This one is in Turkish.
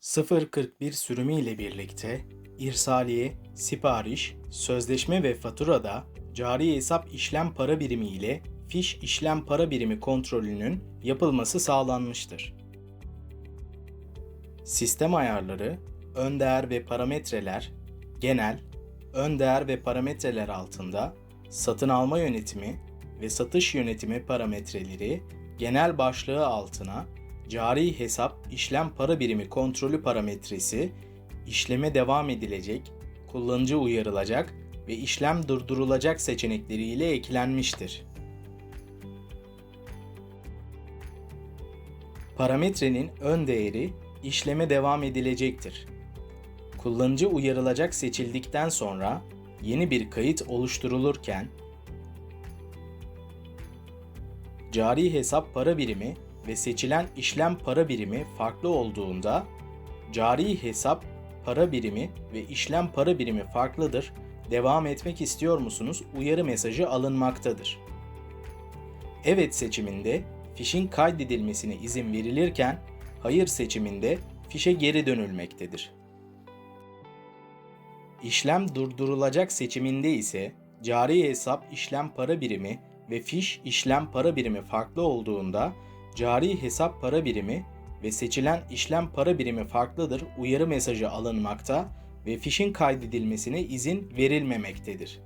041 sürümü ile birlikte irsaliye, sipariş, sözleşme ve faturada cari hesap işlem para birimi ile fiş işlem para birimi kontrolünün yapılması sağlanmıştır. Sistem ayarları, ön değer ve parametreler, genel, ön değer ve parametreler altında satın alma yönetimi ve satış yönetimi parametreleri genel başlığı altına cari hesap işlem para birimi kontrolü parametresi işleme devam edilecek, kullanıcı uyarılacak ve işlem durdurulacak seçenekleriyle eklenmiştir. Parametrenin ön değeri işleme devam edilecektir. Kullanıcı uyarılacak seçildikten sonra yeni bir kayıt oluşturulurken cari hesap para birimi ve seçilen işlem para birimi farklı olduğunda cari hesap para birimi ve işlem para birimi farklıdır. Devam etmek istiyor musunuz? Uyarı mesajı alınmaktadır. Evet seçiminde fişin kaydedilmesine izin verilirken hayır seçiminde fişe geri dönülmektedir. İşlem durdurulacak seçiminde ise cari hesap işlem para birimi ve fiş işlem para birimi farklı olduğunda cari hesap para birimi ve seçilen işlem para birimi farklıdır uyarı mesajı alınmakta ve fişin kaydedilmesine izin verilmemektedir.